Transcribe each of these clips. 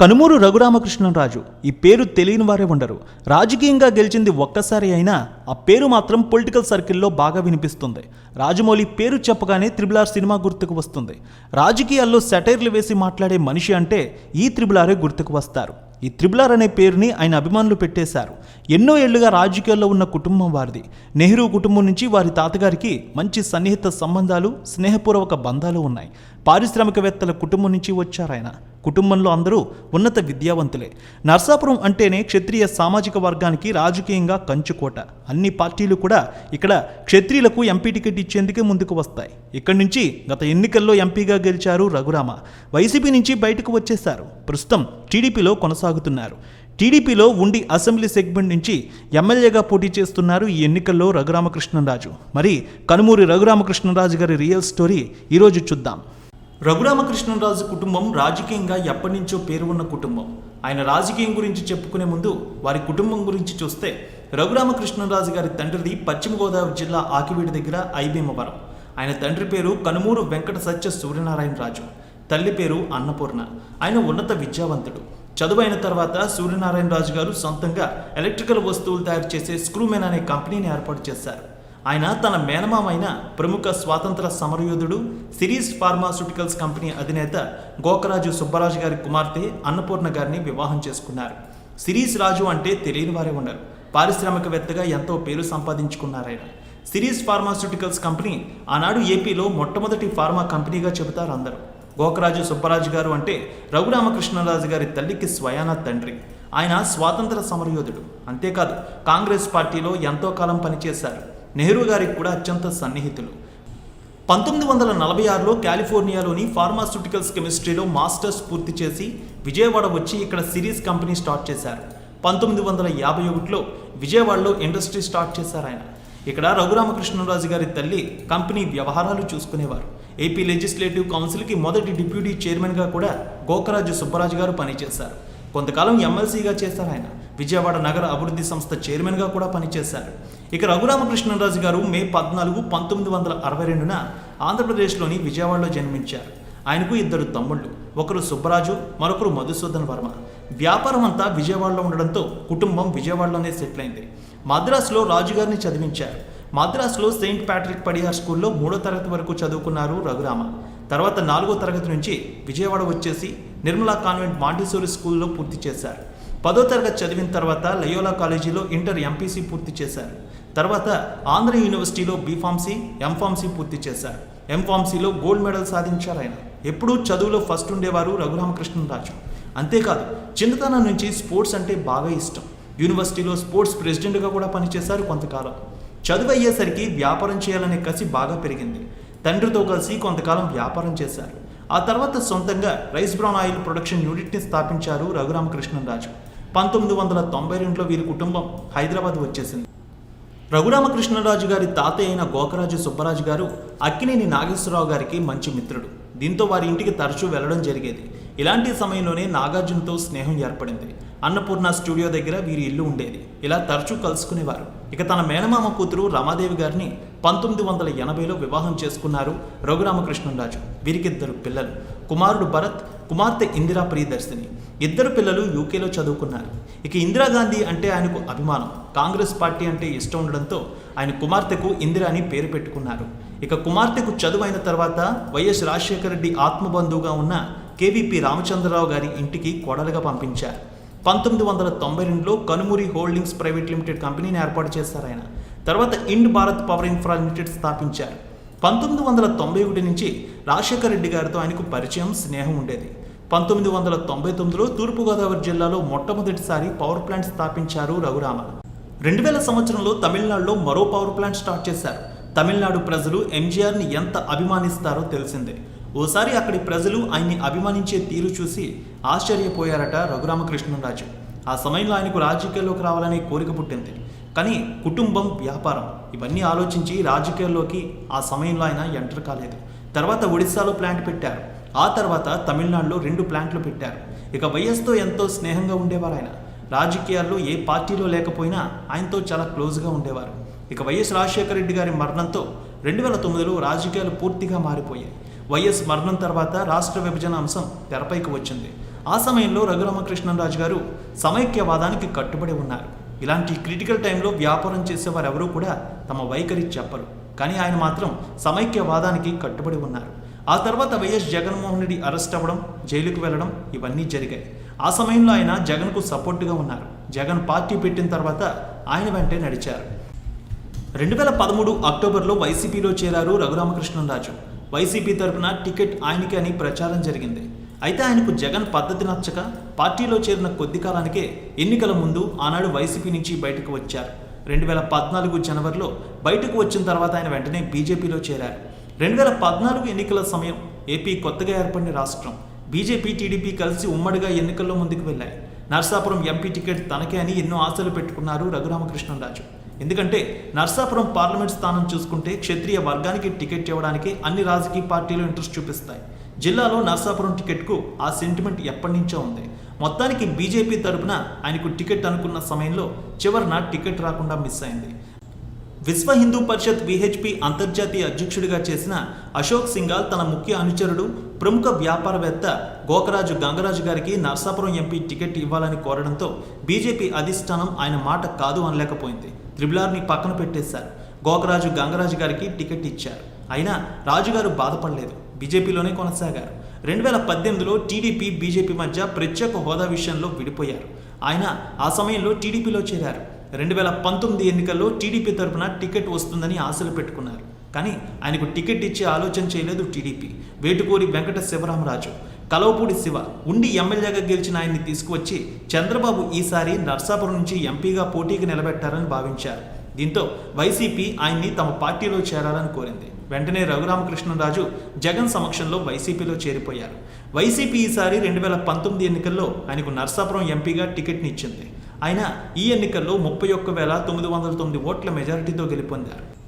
కనుమూరు రఘురామకృష్ణరాజు ఈ పేరు తెలియని వారే ఉండరు. రాజకీయంగా గెలిచింది ఒక్కసారి అయినా ఆ పేరు మాత్రం పొలిటికల్ సర్కిల్లో బాగా వినిపిస్తుంది. రాజమౌళి పేరు చెప్పగానే త్రిబులార్ ఆర్ సినిమా గుర్తుకు వస్తుంది. రాజకీయాల్లో సెటైర్లు వేసి మాట్లాడే మనిషి అంటే ఈ త్రిబుల్ ఆరే గుర్తుకు వస్తారు. ఈ త్రిబుల్ ఆర్ అనే పేరుని ఆయన అభిమానులు పెట్టేశారు. ఎన్నో ఏళ్ళుగా రాజకీయాల్లో ఉన్న కుటుంబం వారిది. నెహ్రూ కుటుంబం నుంచి వారి తాతగారికి మంచి సన్నిహిత సంబంధాలు స్నేహపూర్వక బంధాలు ఉన్నాయి. పారిశ్రామికవేత్తల కుటుంబం నుంచి వచ్చారాయన కుటుంబంలో అందరూ ఉన్నత విద్యావంతులే. నర్సాపురం అంటేనే క్షత్రియ సామాజిక వర్గానికి రాజకీయంగా కంచుకోట. అన్ని పార్టీలు కూడా ఇక్కడ క్షత్రియులకు ఎంపీ టికెట్ ఇచ్చేందుకే ముందుకు వస్తాయి. ఇక్కడి నుంచి గత ఎన్నికల్లో ఎంపీగా గెలిచారు రఘురామ. వైసీపీ నుంచి బయటకు వచ్చేశారు. ప్రస్తుతం టీడీపీలో కొనసాగుతున్నారు. టీడీపీలో ఉండి అసెంబ్లీ సెగ్మెంట్ నుంచి ఎమ్మెల్యేగా పోటీ చేస్తున్నారు ఈ ఎన్నికల్లో రఘురామకృష్ణరాజు. మరి కనుమూరి రఘురామకృష్ణరాజు గారి రియల్ స్టోరీ ఈరోజు చూద్దాం. రఘురామకృష్ణరాజు కుటుంబం రాజకీయంగా ఎప్పటి నుంచో పేరు ఉన్న కుటుంబం. ఆయన రాజకీయం గురించి చెప్పుకునే ముందు వారి కుటుంబం గురించి చూస్తే రఘురామకృష్ణరాజు గారి తండ్రిది పశ్చిమ గోదావరి జిల్లా ఆకివీడి దగ్గర ఐబీమవరం. ఆయన తండ్రి పేరు కనుమూరు వెంకట సత్య సూర్యనారాయణ రాజు. తల్లి పేరు అన్నపూర్ణ. ఆయన ఉన్నత విద్యావంతుడు. చదువైన తర్వాత సూర్యనారాయణ రాజు గారు సొంతంగా ఎలక్ట్రికల్ వస్తువులు తయారు చేసే స్క్రూమెన్ అనే కంపెనీని ఏర్పాటు చేశారు. ఆయన తన మేనమామైన ప్రముఖ స్వాతంత్ర సమరయోధుడు సిరీస్ ఫార్మాస్యూటికల్స్ కంపెనీ అధినేత గోకరాజు సుబ్బరాజు గారి కుమార్తె అన్నపూర్ణ గారిని వివాహం చేసుకున్నారు. సిరీస్ రాజు అంటే తెలియని వారే ఉండరు. పారిశ్రామికవేత్తగా ఎంతో పేరు సంపాదించుకున్నారాయన. సిరీస్ ఫార్మాస్యూటికల్స్ కంపెనీ ఆనాడు ఏపీలో మొట్టమొదటి ఫార్మా కంపెనీగా చెబుతారు అందరూ. గోకరాజు సుబ్బరాజు గారు అంటే రఘురామకృష్ణరాజు గారి తల్లికి స్వయాన తండ్రి. ఆయన స్వాతంత్ర సమరయోధుడు. అంతేకాదు కాంగ్రెస్ పార్టీలో ఎంతో కాలం పనిచేశారు. నెహ్రూ గారికి కూడా అత్యంత సన్నిహితులు. పంతొమ్మిది వందల నలభై ఆరులో కాలిఫోర్నియాలోని ఫార్మాస్యూటికల్స్ కెమిస్ట్రీలో మాస్టర్స్ పూర్తి చేసి విజయవాడ వచ్చి ఇక్కడ సిరీస్ కంపెనీ స్టార్ట్ చేశారు. పంతొమ్మిది వందల యాభై ఒకటిలో విజయవాడలో ఇండస్ట్రీ స్టార్ట్ చేశారు ఆయన. ఇక్కడ రఘురామకృష్ణరాజు గారి తల్లి కంపెనీ వ్యవహారాలు చూసుకునేవారు. ఏపీ లెజిస్లేటివ్ కౌన్సిల్కి మొదటి డిప్యూటీ చైర్మన్గా కూడా గోకరాజు సుబ్బరాజు గారు పనిచేశారు. కొంతకాలం ఎమ్మెల్సీగా చేశారు ఆయన. విజయవాడ నగర అభివృద్ధి సంస్థ చైర్మన్గా కూడా పనిచేశారు. ఇక రఘురామకృష్ణరాజు గారు మే పద్నాలుగు పంతొమ్మిది వందల అరవై రెండున ఆంధ్రప్రదేశ్లోని విజయవాడలో జన్మించారు. ఆయనకు ఇద్దరు తమ్ముళ్ళు ఒకరు సుబ్బరాజు మరొకరు మధుసూదన్ వర్మ. వ్యాపారం అంతా విజయవాడలో ఉండడంతో కుటుంబం విజయవాడలోనే సెటిల్ అయింది మద్రాసులో రాజుగారిని చదివించారు. మద్రాసులో సెయింట్ ప్యాట్రిక్ పడియార్ స్కూల్లో మూడో తరగతి వరకు చదువుకున్నారు రఘురామ. తర్వాత నాలుగో తరగతి నుంచి విజయవాడ వచ్చేసి నిర్మలా కాన్వెంట్ మాంటిసోరి స్కూల్లో పూర్తి చేశారు. పదో తరగతి చదివిన తర్వాత లయోలా కాలేజీలో ఇంటర్ ఎంపీసీ పూర్తి చేశారు. తర్వాత ఆంధ్ర యూనివర్సిటీలో బీఫార్మసీ ఎంఫార్మసీ పూర్తి చేశారు. ఎంఫార్మసీలో గోల్డ్ మెడల్ సాధించారు ఆయన. ఎప్పుడూ చదువులో ఫస్ట్ ఉండేవారు రఘురామకృష్ణరాజు. అంతేకాదు చిన్నతనం నుంచి స్పోర్ట్స్ అంటే బాగా ఇష్టం. యూనివర్సిటీలో స్పోర్ట్స్ ప్రెసిడెంట్గా కూడా పనిచేశారు కొంతకాలం. చదువు అయ్యేసరికి వ్యాపారం చేయాలనే కసి బాగా పెరిగింది. తండ్రితో కలిసి కొంతకాలం వ్యాపారం చేశారు. ఆ తర్వాత సొంతంగా రైస్ బ్రౌన్ ఆయిల్ ప్రొడక్షన్ యూనిట్ని స్థాపించారు రఘురామకృష్ణరాజు. పంతొమ్మిది వందల తొంభై రెండులో వీరి కుటుంబం హైదరాబాద్ వచ్చేసింది. రఘురామకృష్ణరాజు గారి తాతయ్య అయిన గోకరాజు సుబ్బరాజు గారు అక్కినేని నాగేశ్వరరావు గారికి మంచి మిత్రుడు. దీంతో వారి ఇంటికి తరచూ వెళ్ళడం జరిగేది. ఇలాంటి సమయంలోనే నాగార్జునతో స్నేహం ఏర్పడింది. అన్నపూర్ణ స్టూడియో దగ్గర వీరి ఇల్లు ఉండేది. ఇలా తరచూ కలుసుకునేవారు. ఇక తన మేనమామ కూతురు రమాదేవి గారిని పంతొమ్మిది వందల ఎనభైలో వివాహం చేసుకున్నారు రఘురామకృష్ణరాజు. వీరికిద్దరు పిల్లలు. కుమారుడు భరత్ కుమార్తె ఇందిరా ప్రియదర్శిని. ఇద్దరు పిల్లలు యూకేలో చదువుకున్నారు. ఇక ఇందిరాగాంధీ అంటే ఆయనకు అభిమానం. కాంగ్రెస్ పార్టీ అంటే ఇష్టం ఉండడంతో ఆయన కుమార్తెకు ఇందిరా అని పేరు పెట్టుకున్నారు. ఇక కుమార్తెకు చదువు అయిన తర్వాత వైఎస్ రాజశేఖర రెడ్డి ఆత్మబంధువుగా ఉన్న కేవీపీ రామచంద్రరావు గారి ఇంటికి కోడలుగా పంపించారు. పంతొమ్మిది వందల తొంభై రెండులో కనుమూరి హోల్డింగ్స్ ప్రైవేట్ లిమిటెడ్ కంపెనీని ఏర్పాటు చేశారు ఆయన. తర్వాత Ind Bharat power infra limited స్థాపించారు. పంతొమ్మిది వందల తొంభై ఒకటి నుంచి రాజశేఖర రెడ్డి గారితో ఆయనకు పరిచయం స్నేహం ఉండేది. పంతొమ్మిది వందల తొంభై తొమ్మిదిలో తూర్పుగోదావరి జిల్లాలో మొట్టమొదటిసారి పవర్ ప్లాంట్ స్థాపించారు రఘురామ రెండు వేల సంవత్సరంలో తమిళనాడులో మరో పవర్ ప్లాంట్ స్టార్ట్ చేశారు. తమిళనాడు ప్రజలు ఎంజీఆర్ని ఎంత అభిమానిస్తారో తెలిసిందే. ఓసారి అక్కడి ప్రజలు ఆయన్ని అభిమానించే తీరు చూసి ఆశ్చర్యపోయారట రఘురామకృష్ణరాజు. ఆ సమయంలో ఆయనకు రాజకీయాల్లోకి రావాలనే కోరిక పుట్టింది. కానీ కుటుంబం వ్యాపారం ఇవన్నీ ఆలోచించి రాజకీయాల్లోకి ఆ సమయంలో ఆయన ఎంటర్ కాలేదు. తర్వాత ఒడిశాలో ప్లాంట్ పెట్టారు. ఆ తర్వాత తమిళనాడులో రెండు ప్లాంట్లు పెట్టారు. ఇక వైఎస్తో ఎంతో స్నేహంగా ఉండేవారు ఆయన. రాజకీయాల్లో ఏ పార్టీలో లేకపోయినా ఆయనతో చాలా క్లోజ్గా ఉండేవారు. ఇక వైఎస్ రాజశేఖర రెడ్డి గారి మరణంతో రెండు వేల తొమ్మిదిలో రాజకీయాలు పూర్తిగా మారిపోయాయి. వైఎస్ మరణం తర్వాత రాష్ట్ర విభజన అంశం తెరపైకి వచ్చింది. ఆ సమయంలో రఘురామకృష్ణరాజు గారు సమైక్యవాదానికి కట్టుబడి ఉన్నారు. ఇలాంటి క్రిటికల్ టైంలో వ్యాపారం చేసేవారు ఎవరూ కూడా తమ వైఖరి చెప్పరు. కానీ ఆయన మాత్రం సమైక్యవాదానికి కట్టుబడి ఉన్నారు. ఆ తర్వాత వైఎస్ జగన్మోహన్ రెడ్డి అరెస్ట్ అవ్వడం జైలుకు వెళ్ళడం ఇవన్నీ జరిగాయి. ఆ సమయంలో ఆయన జగన్కు సపోర్టుగా ఉన్నారు. జగన్ పార్టీ పెట్టిన తర్వాత ఆయన వెంటే నడిచారు. రెండు వేల పదమూడు అక్టోబర్లో వైసీపీలో చేరారు రఘురామకృష్ణరాజు. వైసీపీ తరఫున టికెట్ ఆయనకి అని ప్రచారం జరిగింది. అయితే ఆయనకు జగన్ పద్ధతి నచ్చక పార్టీలో చేరిన కొద్ది కాలానికే ఎన్నికల ముందు ఆనాడు వైసీపీ నుంచి బయటకు వచ్చారు. రెండు వేల పద్నాలుగు జనవరిలో బయటకు వచ్చిన తర్వాత ఆయన వెంటనే బీజేపీలో చేరారు. రెండు వేల పద్నాలుగు ఎన్నికల సమయం ఏపీ కొత్తగా ఏర్పడిన రాష్ట్రం. బీజేపీ టీడీపీ కలిసి ఉమ్మడిగా ఎన్నికల్లో ముందుకు వెళ్ళాయి. నర్సాపురం ఎంపీ టికెట్ తనకే అని ఎన్నో ఆశలు పెట్టుకున్నారు రఘురామకృష్ణరాజు. ఎందుకంటే నర్సాపురం పార్లమెంట్ స్థానం చూసుకుంటే క్షత్రియ వర్గానికి టికెట్ ఇవ్వడానికి అన్ని రాజకీయ పార్టీలు ఇంట్రెస్ట్ చూపిస్తాయి. జిల్లాలో నర్సాపురం టికెట్కు ఆ సెంటిమెంట్ ఎప్పటి నుంచో ఉంది. మొత్తానికి బీజేపీ తరపున ఆయనకు టికెట్ అనుకున్న సమయంలో చివరిన టికెట్ రాకుండా మిస్ అయింది. విశ్వ హిందూ పరిషత్ విహెచ్పి అంతర్జాతీయ అధ్యక్షుడిగా చేసిన అశోక్ సింగాల్ తన ముఖ్య అనుచరుడు ప్రముఖ వ్యాపారవేత్త గోకరాజు గంగరాజు గారికి నర్సాపురం ఎంపీ టికెట్ ఇవ్వాలని కోరడంతో బీజేపీ అధిష్టానం ఆయన మాట కాదు అనలేకపోయింది. త్రిబులార్ని పక్కన పెట్టేశారు. గోకరాజు గంగరాజు గారికి టికెట్ ఇచ్చారు. అయినా రాజుగారు బాధపడలేదు. బీజేపీలోనే కొనసాగారు. రెండు వేల పద్దెనిమిదిలో టీడీపీ బీజేపీ మధ్య ప్రత్యేక హోదా విషయంలో విడిపోయారు. ఆయన ఆ సమయంలో టీడీపీలో చేరారు. రెండు వేల పంతొమ్మిది ఎన్నికల్లో టీడీపీ తరపున టికెట్ వస్తుందని ఆశలు పెట్టుకున్నారు. కానీ ఆయనకు టికెట్ ఇచ్చే ఆలోచన చేయలేదు టీడీపీ. వేటుకూరి వెంకట శివరామరాజు కలవపూడి శివ ఉండి ఎమ్మెల్యేగా గెలిచిన ఆయన్ని తీసుకువచ్చి చంద్రబాబు ఈసారి నర్సాపురం నుంచి ఎంపీగా పోటీకి నిలబెట్టారని భావించారు. దీంతో వైసీపీ ఆయన్ని తమ పార్టీలో చేరాలని కోరింది. వెంటనే రఘురామకృష్ణరాజు జగన్ సమక్షంలో వైసీపీలో చేరిపోయారు. వైసీపీ ఈసారి రెండు వేల పంతొమ్మిది ఎన్నికల్లో ఆయనకు నర్సాపురం ఎంపీగా టికెట్ని ఇచ్చింది. ఆయన ఈ ఎన్నికల్లో ముప్పై ఒక్క వేల తొమ్మిది వందల తొమ్మిది ఓట్ల మెజారిటీతో గెలుపొందారు.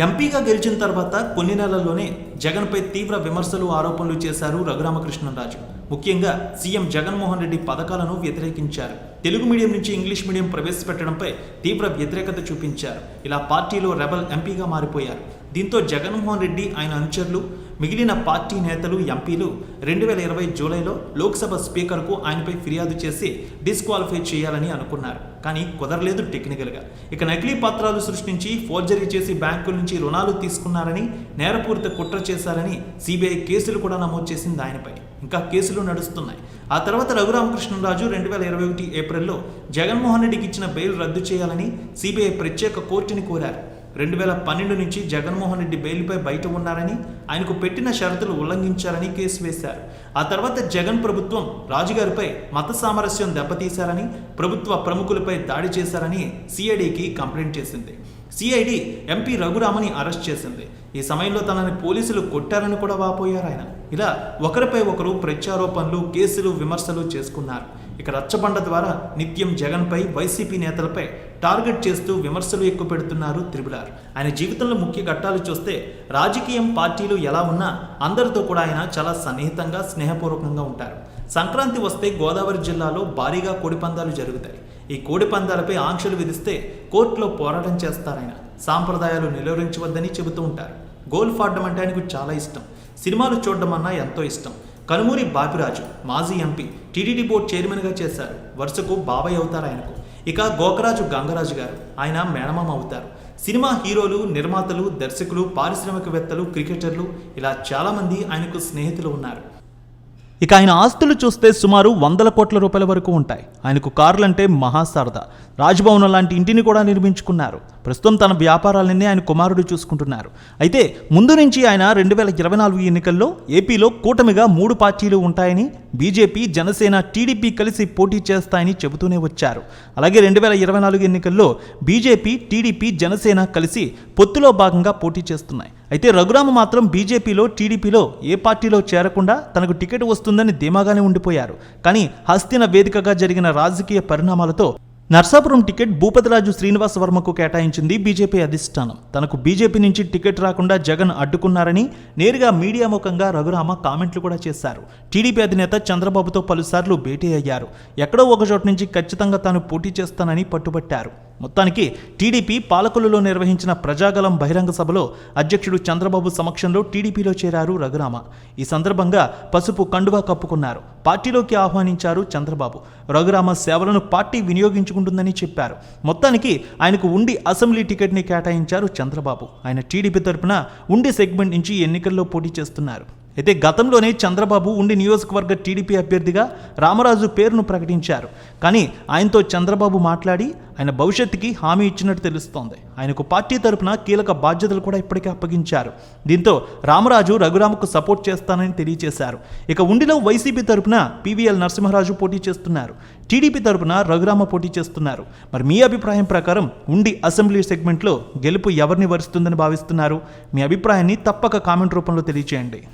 ఎంపీగా గెలిచిన తర్వాత కొన్ని నెలల్లోనే జగన్పై తీవ్ర విమర్శలు ఆరోపణలు చేశారు రఘురామకృష్ణరాజు. ముఖ్యంగా సీఎం జగన్మోహన్ రెడ్డి పథకాలను వ్యతిరేకించారు. తెలుగు మీడియం నుంచి ఇంగ్లీష్ మీడియం ప్రవేశపెట్టడంపై తీవ్ర వ్యతిరేకత చూపించారు. ఇలా పార్టీలో రెబల్ ఎంపీగా మారిపోయారు. దీంతో జగన్మోహన్ రెడ్డి ఆయన అనుచరులు మిగిలిన పార్టీ నేతలు ఎంపీలు రెండు వేల ఇరవై జూలైలో లోక్సభ స్పీకర్కు ఆయనపై ఫిర్యాదు చేసి డిస్క్వాలిఫై చేయాలని అనుకున్నారు. కానీ కుదరలేదు టెక్నికల్గా. ఇక నకిలీ పత్రాలు సృష్టించి ఫోర్జరీ చేసి బ్యాంకుల నుంచి రుణాలు తీసుకున్నారని నేరపూరిత కుట్ర చేశారని సిబిఐ కేసులు కూడా నమోదు చేసింది ఆయనపై. ఇంకా కేసులు నడుస్తున్నాయి. ఆ తర్వాత రఘురామకృష్ణరాజు రెండు వేల ఇరవై ఒకటి ఏప్రిల్లో జగన్మోహన్ రెడ్డికి ఇచ్చిన బెయిల్ రద్దు చేయాలని సిబిఐ ప్రత్యేక కోర్టుని కోరారు. రెండు వేల పన్నెండు నుంచి జగన్మోహన్ రెడ్డి బెయిల్పై బయట ఉన్నారని ఆయనకు పెట్టిన షరతులు ఉల్లంఘించారని కేసు వేశారు. ఆ తర్వాత జగన్ ప్రభుత్వం రాజుగారిపై మత సామరస్యం దెబ్బతీశారని ప్రభుత్వ ప్రముఖులపై దాడి చేశారని సిఐడికి కంప్లైంట్ చేసింది. సిఐడి ఎంపీ రఘురామని అరెస్ట్ చేసింది. ఈ సమయంలో తనని పోలీసులు కొట్టారని కూడా వాపోయారు ఆయన. ఇలా ఒకరిపై ఒకరు ప్రత్యారోపణలు కేసులు విమర్శలు చేసుకున్నారు. ఇక రచ్చబండ ద్వారా నిత్యం జగన్పై వైసీపీ నేతలపై టార్గెట్ చేస్తూ విమర్శలు ఎక్కువ పెడుతున్నారు త్రిబులార్. ఆయన జీవితంలో ముఖ్య ఘట్టాలు చూస్తే రాజకీయం పార్టీలు ఎలా ఉన్నా అందరితో కూడా ఆయన చాలా సన్నిహితంగా స్నేహపూర్వకంగా ఉంటారు. సంక్రాంతి వస్తే గోదావరి జిల్లాలో భారీగా కోడిపందాలు జరుగుతాయి. ఈ కోడిపందాలపై ఆంక్షలు విధిస్తే కోర్టులో పోరాటం చేస్తారాయన సాంప్రదాయాలు నిలువరించవద్దని చెబుతూ ఉంటారు. గోల్ఫ్ ఆడడం అంటే ఆయనకు చాలా ఇష్టం. సినిమాలు చూడడం అన్నా ఎంతో ఇష్టం. కనుమూరి బాపిరాజు మాజీ ఎంపీ టీడీడీ బోర్డు చైర్మన్గా చేశారు. వరుసకు బాబాయ్ అవుతారు ఆయనకు. ఇక గోకరాజు గంగరాజు గారు ఆయన మేనమామ అవుతారు. సినిమా హీరోలు నిర్మాతలు దర్శకులు పారిశ్రామికవేత్తలు క్రికెటర్లు ఇలా చాలామంది ఆయనకు స్నేహితులు ఉన్నారు. ఇక ఆయన ఆస్తులు చూస్తే సుమారు వందల కోట్ల రూపాయల వరకు ఉంటాయి. ఆయనకు కార్లంటే మహాసారద. రాజ్భవనం లాంటి ఇంటిని కూడా నిర్మించుకున్నారు. ప్రస్తుతం తన వ్యాపారాలన్నీ ఆయన కుమారుడు చూసుకుంటున్నారు. అయితే ముందు నుంచి ఆయన రెండు వేల ఇరవై నాలుగు ఎన్నికల్లో ఏపీలో కూటమిగా మూడు పార్టీలు ఉంటాయని బీజేపీ జనసేన టీడీపీ కలిసి పోటీ చేస్తాయని చెబుతూనే వచ్చారు. అలాగే రెండు వేల ఇరవై నాలుగు ఎన్నికల్లో బీజేపీ టీడీపీ జనసేన కలిసి పొత్తులో భాగంగా పోటీ చేస్తున్నాయి. అయితే రఘురామ మాత్రం బీజేపీలో టీడీపీలో ఏ పార్టీలో చేరకుండా తనకు టికెట్ వస్తుందని ధీమాగానే ఉండిపోయారు. కానీ హస్తిన వేదికగా జరిగిన రాజకీయ పరిణామాలతో నర్సాపురం టికెట్ భూపతిరాజు శ్రీనివాస వర్మకు కేటాయించింది బీజేపీ అధిష్టానం. తనకు బీజేపీ నుంచి టికెట్ రాకుండా జగన్ అడ్డుకున్నారని నేరుగా మీడియా ముఖంగా రఘురామ కామెంట్లు కూడా చేశారు. టీడీపీ అధినేత చంద్రబాబుతో పలుసార్లు భేటీ అయ్యారు. ఎక్కడో ఒక చోట నుంచి ఖచ్చితంగా తాను పోటీ చేస్తానని పట్టుబట్టారు. మొత్తానికి టీడీపీ పాలకులలో నిర్వహించిన ప్రజాగలం బహిరంగ సభలో అధ్యక్షుడు చంద్రబాబు సమక్షంలో టీడీపీలో చేరారు రఘురామ. ఈ సందర్భంగా పసుపు కండువా కప్పుకున్నారు. పార్టీలోకి ఆహ్వానించారు చంద్రబాబు. రఘురామ సేవలను పార్టీ వినియోగించుకుంటుందని చెప్పారు. మొత్తానికి ఆయనకు ఉండి అసెంబ్లీ టికెట్ని కేటాయించారు చంద్రబాబు. ఆయన టీడీపీ తరపున ఉండి సెగ్మెంట్ నుంచి ఎన్నికల్లో పోటీ చేస్తున్నారు. అయితే గతంలోనే చంద్రబాబు ఉండి నియోజకవర్గ టీడీపీ అభ్యర్థిగా రామరాజు పేరును ప్రకటించారు. కానీ ఆయనతో చంద్రబాబు మాట్లాడి ఆయన భవిష్యత్తుకి హామీ ఇచ్చినట్టు తెలుస్తోంది. ఆయనకు పార్టీ తరపున కీలక బాధ్యతలు కూడా ఇప్పటికే అప్పగించారు. దీంతో రామరాజు రఘురామకు సపోర్ట్ చేస్తానని తెలియజేశారు. ఇక ఉండిలో వైసీపీ తరపున పీవీఎల్ నరసింహరాజు పోటీ చేస్తున్నారు. టీడీపీ తరపున రఘురామ పోటీ చేస్తున్నారు. మరి మీ అభిప్రాయం ప్రకారం ఉండి అసెంబ్లీ సెగ్మెంట్లో గెలుపు ఎవరిని వరుస్తుందని భావిస్తున్నారు? మీ అభిప్రాయాన్ని తప్పక కామెంట్ రూపంలో తెలియజేయండి